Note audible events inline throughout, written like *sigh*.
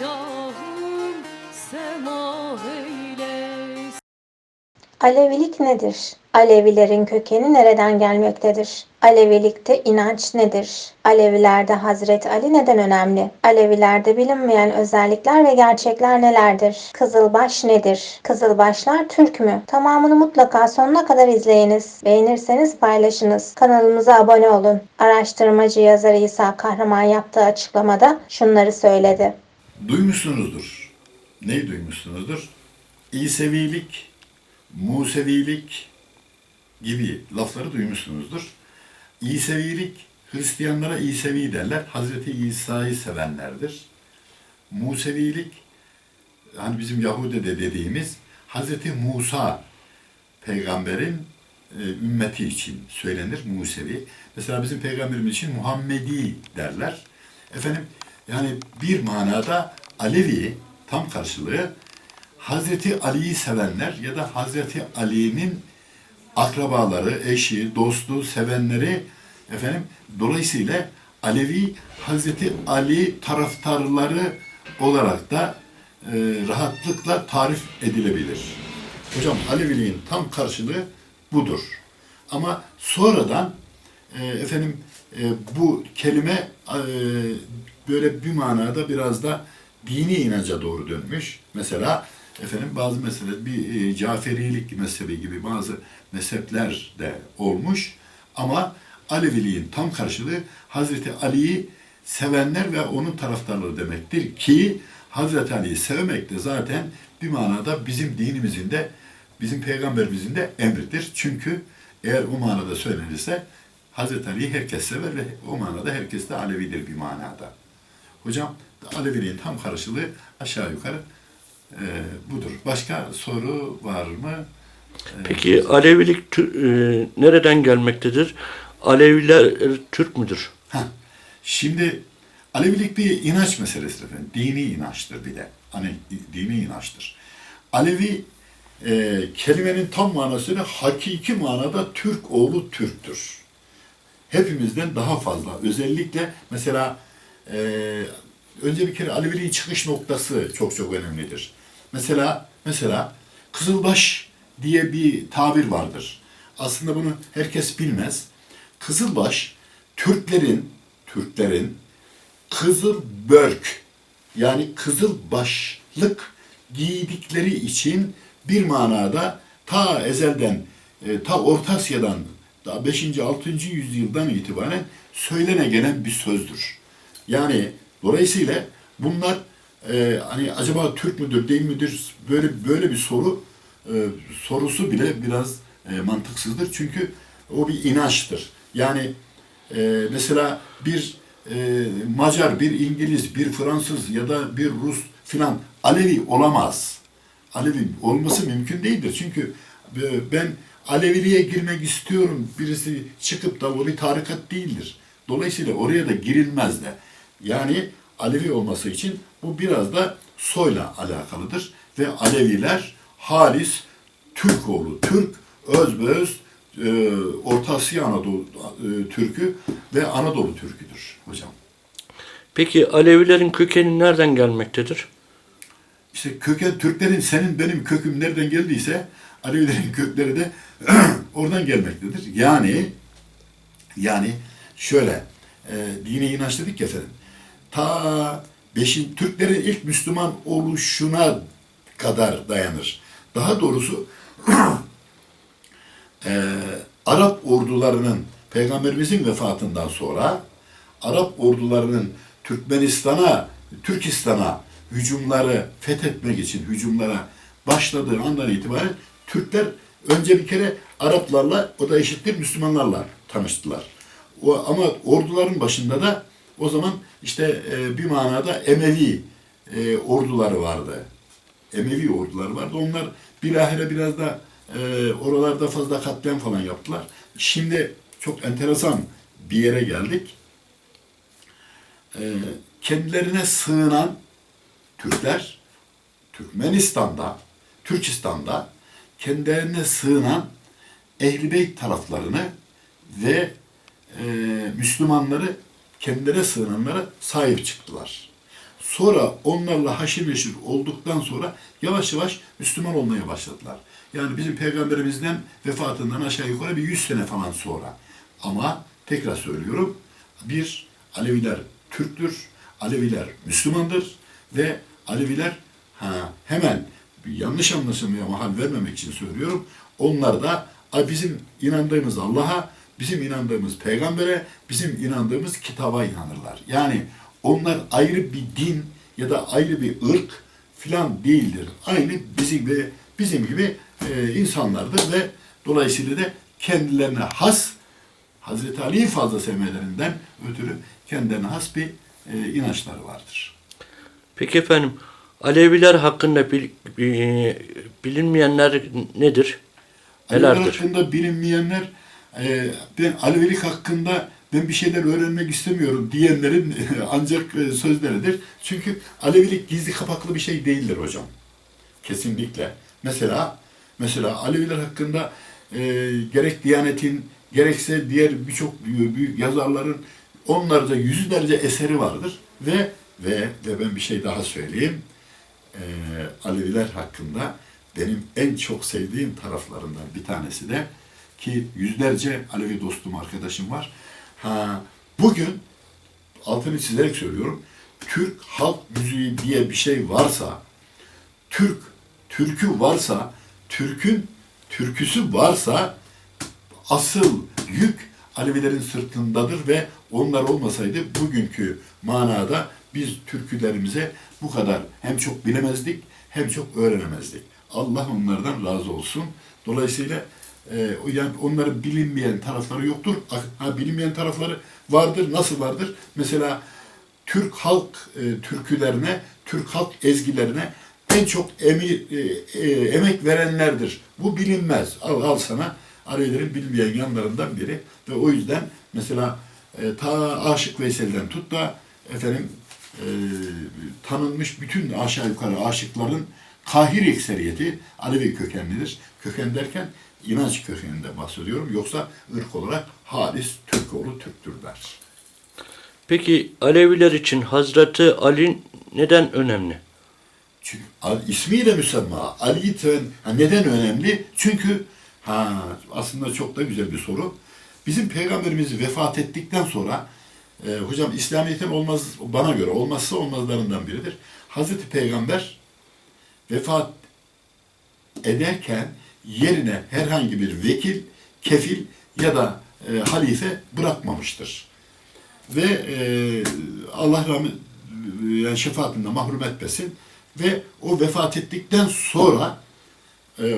şahım semah Alevilik nedir? Alevilerin kökeni nereden gelmektedir? Alevilikte inanç nedir? Alevilerde Hazreti Ali neden önemli? Alevilerde bilinmeyen özellikler ve gerçekler nelerdir? Kızılbaş nedir? Kızılbaşlar Türk mü? Tamamını mutlaka sonuna kadar izleyiniz. Beğenirseniz paylaşınız. Kanalımıza abone olun. Araştırmacı yazar İsa Kahraman yaptığı açıklamada şunları söyledi. Duymuşsunuzdur. Neyi duymuşsunuzdur? İsevilik, Musevilik gibi lafları duymuşsunuzdur. İsevilik, Hristiyanlara İsevi derler. Hazreti İsa'yı sevenlerdir. Musevilik, hani bizim Yahudi'de dediğimiz Hazreti Musa peygamberin e, ümmeti için söylenir Musevi. Mesela bizim peygamberimiz için Muhammedi derler. Efendim yani bir manada Alevi tam karşılığı Hazreti Ali'yi sevenler ya da Hazreti Ali'nin akrabaları, eşi, dostu, sevenleri efendim dolayısıyla Alevi Hazreti Ali taraftarları olarak da e, rahatlıkla tarif edilebilir. Hocam Aleviliğin tam karşılığı budur. Ama sonradan e, efendim e, bu kelime e, böyle bir manada biraz da dini inanca doğru dönmüş. Mesela efendim bazı mesele bir e, Caferilik mezhebi gibi bazı mezhepler de olmuş ama Aleviliğin tam karşılığı Hazreti Ali'yi sevenler ve onun taraftarları demektir ki Hazreti Ali'yi sevmek de zaten bir manada bizim dinimizin de bizim peygamberimizin de emridir. Çünkü eğer o manada söylenirse Hazreti Ali'yi herkes sever ve o manada herkes de Alevidir bir manada. Hocam Aleviliğin tam karşılığı aşağı yukarı e, budur. Başka soru var mı? Peki Alevilik e, nereden gelmektedir? Aleviler e, Türk müdür? Heh. Şimdi Alevilik bir inanç meselesidir efendim. Dini inançtır bir de. Hani dini inançtır. Alevi e, kelimenin tam manasıyla hakiki manada Türk oğlu Türktür. Hepimizden daha fazla. Özellikle mesela e, önce bir kere Aleviliğin çıkış noktası çok çok önemlidir. Mesela mesela Kızılbaş diye bir tabir vardır. Aslında bunu herkes bilmez. Kızılbaş Türklerin Türklerin kızıl börk yani kızıl başlık giydikleri için bir manada ta ezelden e, ta Orta Asya'dan daha 5. 6. yüzyıldan itibaren söylene gelen bir sözdür. Yani dolayısıyla bunlar e, hani acaba Türk müdür değil midir böyle böyle bir soru e, sorusu bile biraz e, mantıksızdır. Çünkü o bir inançtır. Yani e, mesela bir e, Macar, bir İngiliz, bir Fransız ya da bir Rus filan Alevi olamaz. Alevi olması mümkün değildir. Çünkü e, ben Aleviliğe girmek istiyorum birisi çıkıp da o bir tarikat değildir. Dolayısıyla oraya da girilmez de. Yani Alevi olması için bu biraz da soyla alakalıdır. Ve Aleviler halis Türkoğlu, Türk, özbeöz e, Orta Asya Anadolu e, Türkü ve Anadolu Türküdür hocam. Peki Alevilerin kökeni nereden gelmektedir? İşte köken Türklerin senin benim köküm nereden geldiyse Alevilerin *laughs* kökleri de *clears throat* oradan gelmektedir. Yani yani şöyle e, dini inanç dedik ya efendim. Ta beşin Türklerin ilk Müslüman oluşuna kadar dayanır. Daha doğrusu *clears throat* e, Arap ordularının Peygamberimizin vefatından sonra Arap ordularının Türkmenistan'a, Türkistan'a hücumları fethetmek için hücumlara başladığı andan itibaren Türkler önce bir kere Araplarla o da eşittir Müslümanlarla tanıştılar. O, ama orduların başında da o zaman işte e, bir manada Emevi e, orduları vardı. Emevi orduları vardı. Onlar bilahare biraz da e, oralarda fazla katliam falan yaptılar. Şimdi çok enteresan bir yere geldik. E, kendilerine sığınan Türkler Türkmenistan'da, Türkistan'da kendilerine sığınan Ehl-i Beyt taraflarını ve e, Müslümanları kendilerine sığınanlara sahip çıktılar. Sonra onlarla haşir neşir olduktan sonra yavaş yavaş Müslüman olmaya başladılar. Yani bizim peygamberimizden vefatından aşağı yukarı bir 100 sene falan sonra. Ama tekrar söylüyorum bir Aleviler Türktür, Aleviler Müslümandır ve Aleviler ha, hemen yanlış anlaşılmaya mahal vermemek için söylüyorum. Onlar da bizim inandığımız Allah'a, bizim inandığımız peygambere, bizim inandığımız kitaba inanırlar. Yani onlar ayrı bir din ya da ayrı bir ırk filan değildir. Aynı bizim gibi, bizim gibi e, insanlardır ve dolayısıyla da kendilerine has Hazreti Ali'yi fazla sevmelerinden ötürü kendilerine has bir e, inançları vardır. Peki efendim Aleviler hakkında bil- bi- bilinmeyenler nedir? Aleviler Nelerdir? hakkında bilinmeyenler, e, ben Alevilik hakkında ben bir şeyler öğrenmek istemiyorum diyenlerin *laughs* ancak e, sözleridir. Çünkü Alevilik gizli kapaklı bir şey değildir hocam. Kesinlikle. Mesela mesela Aleviler hakkında e, gerek Diyanet'in gerekse diğer birçok büyük, büyük yazarların onlarca yüzlerce eseri vardır ve ve ve ben bir şey daha söyleyeyim. E, Aleviler hakkında benim en çok sevdiğim taraflarından bir tanesi de ki yüzlerce Alevi dostum arkadaşım var. Ha, bugün altını çizerek söylüyorum. Türk halk müziği diye bir şey varsa, Türk türkü varsa, Türk'ün türküsü varsa asıl yük Alevilerin sırtındadır ve onlar olmasaydı bugünkü manada biz türkülerimize bu kadar hem çok bilemezdik hem çok öğrenemezdik. Allah onlardan razı olsun. Dolayısıyla e, o- yani onların bilinmeyen tarafları yoktur. Ha, bilinmeyen tarafları vardır. Nasıl vardır? Mesela Türk halk e, türkülerine, Türk halk ezgilerine en çok emi, e, e, emek verenlerdir. Bu bilinmez. Al, al sana Alevilerin bilmeyen yanlarından biri ve o yüzden mesela e, ta Aşık Veysel'den tut da efendim e, tanınmış bütün aşağı yukarı aşıkların kahir ekseriyeti Alevi kökenlidir. Köken derken inanç kökeninde bahsediyorum. Yoksa ırk olarak halis Türkoğlu Türktürler. Peki Aleviler için Hazreti Ali neden önemli? Çünkü ismiyle müsemma. Ali neden önemli? Çünkü ha aslında çok da güzel bir soru. Bizim peygamberimiz vefat ettikten sonra e, hocam İslamiyet'in olmaz bana göre olmazsa olmazlarından biridir. Hazreti Peygamber vefat ederken yerine herhangi bir vekil, kefil ya da e, halife bırakmamıştır. Ve e, Allah rahmet yani şefaatinden mahrum etmesin ve o vefat ettikten sonra e,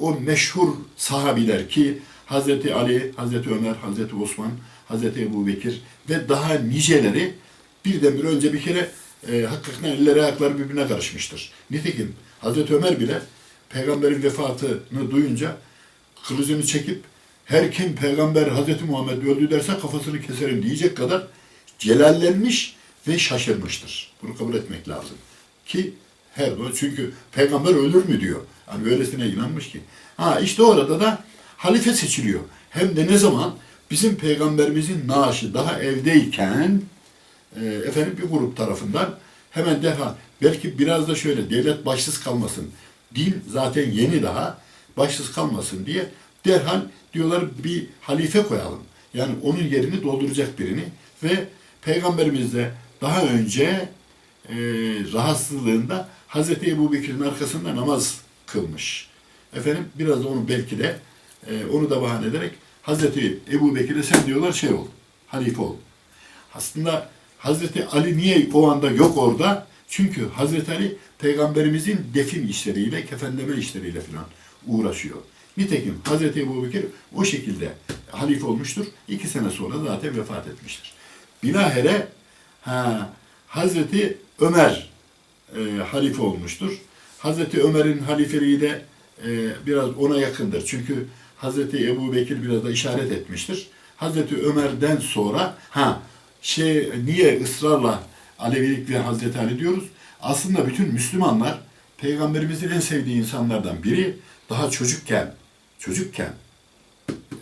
o meşhur sahabiler ki Hazreti Ali, Hazreti Ömer, Hazreti Osman, Hazreti Ebu Bekir ve daha niceleri birdenbire önce bir kere e, hakikaten elleri ayakları birbirine karışmıştır. Nitekim Hazreti Ömer bile peygamberin vefatını duyunca kılıcını çekip her kim peygamber Hazreti Muhammed öldü derse kafasını keserim diyecek kadar celallenmiş ve şaşırmıştır. Bunu kabul etmek lazım. Ki her çünkü peygamber ölür mü diyor. Hani öylesine inanmış ki. Ha işte orada da halife seçiliyor. Hem de ne zaman? Bizim peygamberimizin naaşı daha evdeyken e, efendim bir grup tarafından hemen derhal belki biraz da şöyle devlet başsız kalmasın. Din zaten yeni daha başsız kalmasın diye derhal diyorlar bir halife koyalım. Yani onun yerini dolduracak birini ve peygamberimiz de daha önce e, rahatsızlığında Hazreti Ebu Bekir'in arkasında namaz kılmış. Efendim biraz da onu belki de e, onu da bahane ederek Hazreti Ebu Bekir'e sen diyorlar şey ol, halife ol. Aslında Hazreti Ali niye o anda yok orada? Çünkü Hazreti Ali peygamberimizin defin işleriyle, kefenleme işleriyle falan uğraşıyor. Nitekim Hazreti Ebu Bekir o şekilde halife olmuştur. İki sene sonra zaten vefat etmiştir. Bilahare ha, Hazreti Ömer e, halife olmuştur. Hazreti Ömer'in halifeliği de e, biraz ona yakındır. Çünkü Hazreti Ebu Bekir biraz da işaret etmiştir. Hazreti Ömer'den sonra ha şey niye ısrarla Alevilik ve Hazreti Ali diyoruz? Aslında bütün Müslümanlar Peygamberimizin en sevdiği insanlardan biri daha çocukken çocukken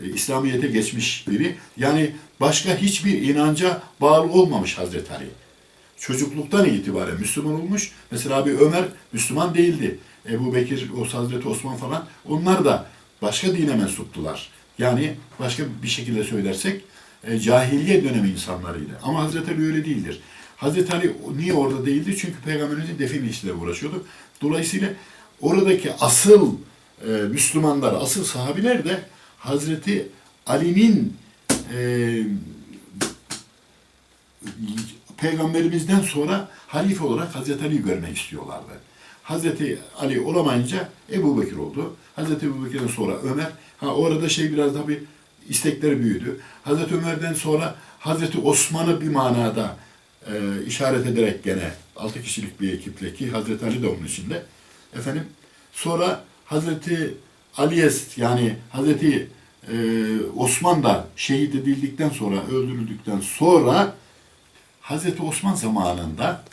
e, İslamiyet'e geçmiş biri. Yani başka hiçbir inanca bağlı olmamış Hazreti Ali. çocukluktan itibaren Müslüman olmuş. Mesela abi Ömer Müslüman değildi. Ebu Bekir, o Hazreti Osman falan onlar da başka dine mensuptular. Yani başka bir şekilde söylersek e, cahiliye dönemi insanlarıydı. Ama Hazreti Ali öyle değildir. Hazreti Ali niye orada değildi? Çünkü Peygamberimizin defin işiyle uğraşıyordu. Dolayısıyla oradaki asıl e, Müslümanlar, asıl sahabiler de Hazreti Ali'nin e, Peygamberimizden sonra halife olarak Hazreti Ali'yi görmek istiyorlardı. Hazreti Ali olamayınca Ebu Bekir oldu. Hazreti Ebu Bekir'den sonra Ömer. Ha orada şey biraz bir istekleri büyüdü. Hazreti Ömer'den sonra Hazreti Osman'ı bir manada e, işaret ederek gene altı kişilik bir ekiple ki Hazreti Ali de onun içinde. Efendim sonra Hazreti Ali'ye yani Hazreti e, Osman da şehit edildikten sonra öldürüldükten sonra Hazreti Osman zamanında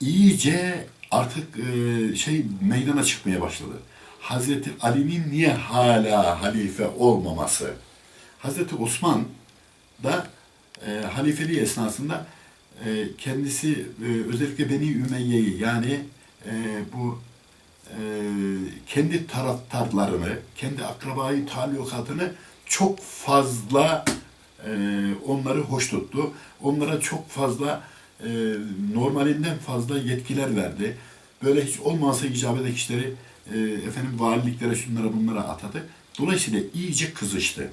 iyice artık e, şey meydana çıkmaya başladı. Hazreti Ali'nin niye hala halife olmaması? Hazreti Osman da e, halifeliği esnasında e, kendisi e, özellikle Beni Ümeyye'yi yani e, bu e, kendi taraftarlarını, kendi akrabayı talukatını çok fazla e, onları hoş tuttu. Onlara çok fazla e, normalinden fazla yetkiler verdi. Böyle hiç olmazsa icap eden kişileri e, efendim valiliklere şunlara bunlara atadı. Dolayısıyla iyice kızıştı.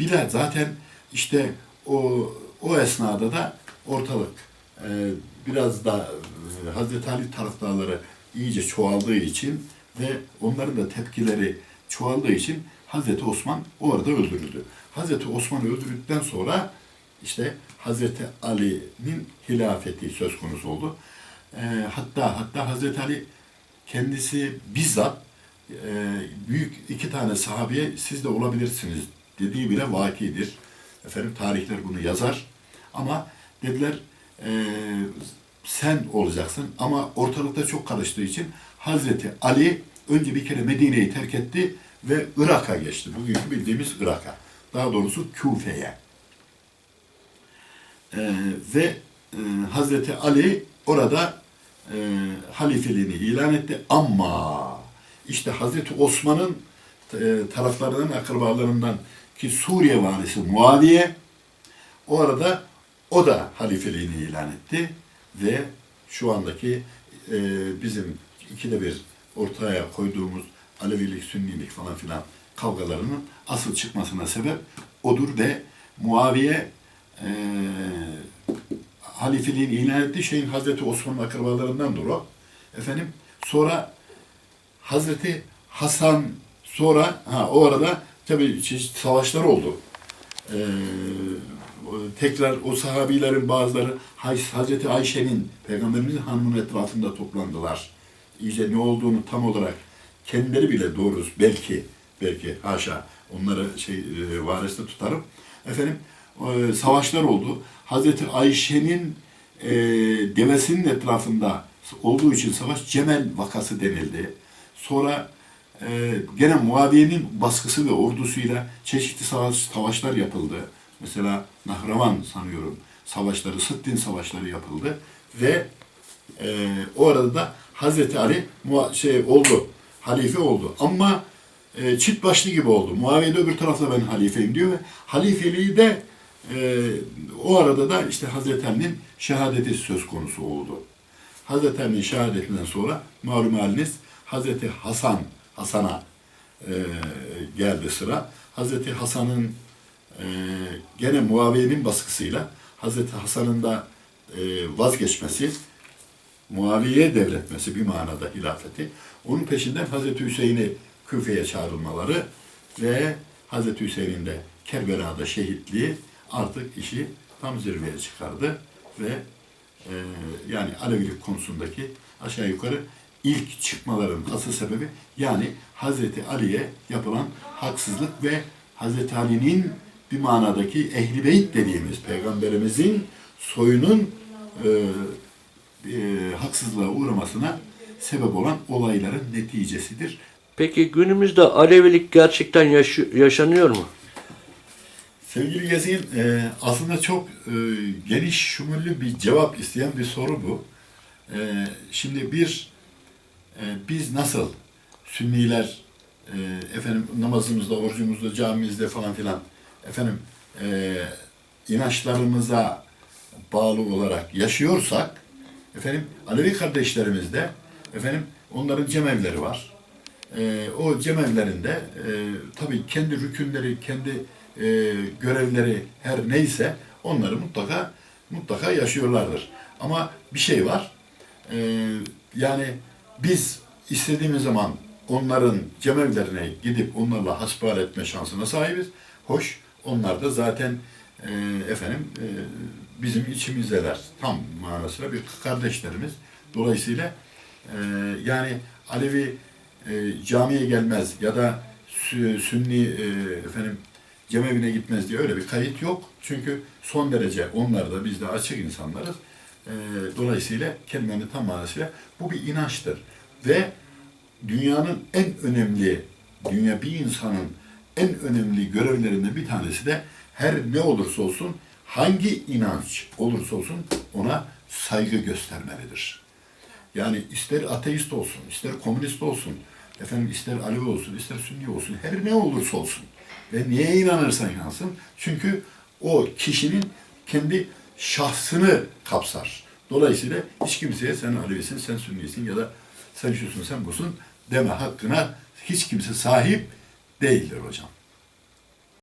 Bilal zaten işte o o esnada da ortalık e, biraz da e, Hazreti Ali taraftarları iyice çoğaldığı için ve onların da tepkileri çoğaldığı için Hazreti Osman orada öldürüldü. Hazreti Osman öldürüldükten sonra işte Hazreti Ali'nin hilafeti söz konusu oldu. E, hatta hatta Hazreti Ali kendisi bizzat e, büyük iki tane sahabeye siz de olabilirsiniz dediği bile vakidir. Efendim tarihler bunu yazar. Ama dediler e, sen olacaksın ama ortalıkta çok karıştığı için Hazreti Ali önce bir kere Medine'yi terk etti ve Irak'a geçti. Bugünkü bildiğimiz Irak'a. Daha doğrusu Küfe'ye. E, ve e, Hazreti Ali orada e, halifeliğini ilan etti ama işte Hazreti Osman'ın e, taraflarından, akrabalarından ki Suriye valisi Muaviye o arada o da halifeliğini ilan etti ve şu andaki e, bizim ikide bir ortaya koyduğumuz Alevilik, Sünnilik falan filan kavgalarının asıl çıkmasına sebep odur ve Muaviye e, halifeliğini ilan etti. Şeyin Hazreti Osman'ın akrabalarındandır o. Efendim sonra Hazreti Hasan sonra ha o arada tabii çeşitli savaşlar oldu. Ee, tekrar o sahabilerin bazıları Hazreti Ayşe'nin Peygamberimizin hanımının etrafında toplandılar. İyice ne olduğunu tam olarak kendileri bile doğrusu belki belki haşa onları şey e, variste tutarım. Efendim savaşlar oldu. Hazreti Ayşe'nin e, devesinin etrafında olduğu için savaş Cemel vakası denildi. Sonra e, gene Muaviye'nin baskısı ve ordusuyla çeşitli savaş, savaşlar yapıldı. Mesela Nahravan sanıyorum savaşları, Sıddin savaşları yapıldı ve e, o arada da Hazreti Ali şey oldu, halife oldu. Ama e, çift başlı gibi oldu. Muaviye de öbür tarafta ben halifeyim diyor ve halifeliği de e, o arada da işte Hazreti Ali'nin şehadeti söz konusu oldu. Hazreti Ali'nin şehadetinden sonra malum haliniz Hazreti Hasan Hasan'a e, geldi sıra. Hazreti Hasan'ın e, gene Muaviye'nin baskısıyla Hazreti Hasan'ın da e, vazgeçmesi, Muaviye'ye devretmesi bir manada hilafeti. Onun peşinden Hazreti Hüseyin'i Küfe'ye çağrılmaları ve Hazreti Hüseyin'in de Kerbela'da şehitliği artık işi tam zirveye çıkardı ve e, yani Alevilik konusundaki aşağı yukarı ilk çıkmaların asıl sebebi yani Hazreti Ali'ye yapılan haksızlık ve Hazreti Ali'nin bir manadaki ehli beyt dediğimiz peygamberimizin soyunun e, e, haksızlığa uğramasına sebep olan olayların neticesidir. Peki günümüzde Alevilik gerçekten yaşı- yaşanıyor mu? Sevgili Gezgin, e, aslında çok e, geniş, şumullü bir cevap isteyen bir soru bu. E, şimdi bir, e, biz nasıl Sünniler, e, efendim namazımızda, orucumuzda, camimizde falan filan, efendim e, inançlarımıza bağlı olarak yaşıyorsak, efendim Alevi kardeşlerimiz de, efendim onların cemevleri var. E, o cemevlerinde e, tabii kendi rükünleri, kendi e, görevleri her neyse onları mutlaka mutlaka yaşıyorlardır. Ama bir şey var. e, yani biz istediğimiz zaman onların cemevlerine gidip onlarla hasbihal etme şansına sahibiz. Hoş onlar da zaten e, efendim e, bizim içimizdeler. Tam manasıyla bir kardeşlerimiz. Dolayısıyla e, yani Alevi e, camiye gelmez ya da Sü- Sünni e, efendim cemevine gitmez diye öyle bir kayıt yok. Çünkü son derece onlar da biz de açık insanlarız. E, dolayısıyla kelimenin tam manasıyla bu bir inançtır. Ve dünyanın en önemli, dünya bir insanın en önemli görevlerinden bir tanesi de her ne olursa olsun, hangi inanç olursa olsun ona saygı göstermelidir. Yani ister ateist olsun, ister komünist olsun, efendim ister Alevi olsun, ister Sünni olsun, her ne olursa olsun ve neye inanırsa inansın. Çünkü o kişinin kendi şahsını kapsar. Dolayısıyla hiç kimseye sen Alevisin, sen Sünnisin ya da sen şusun, sen busun deme hakkına hiç kimse sahip değildir hocam.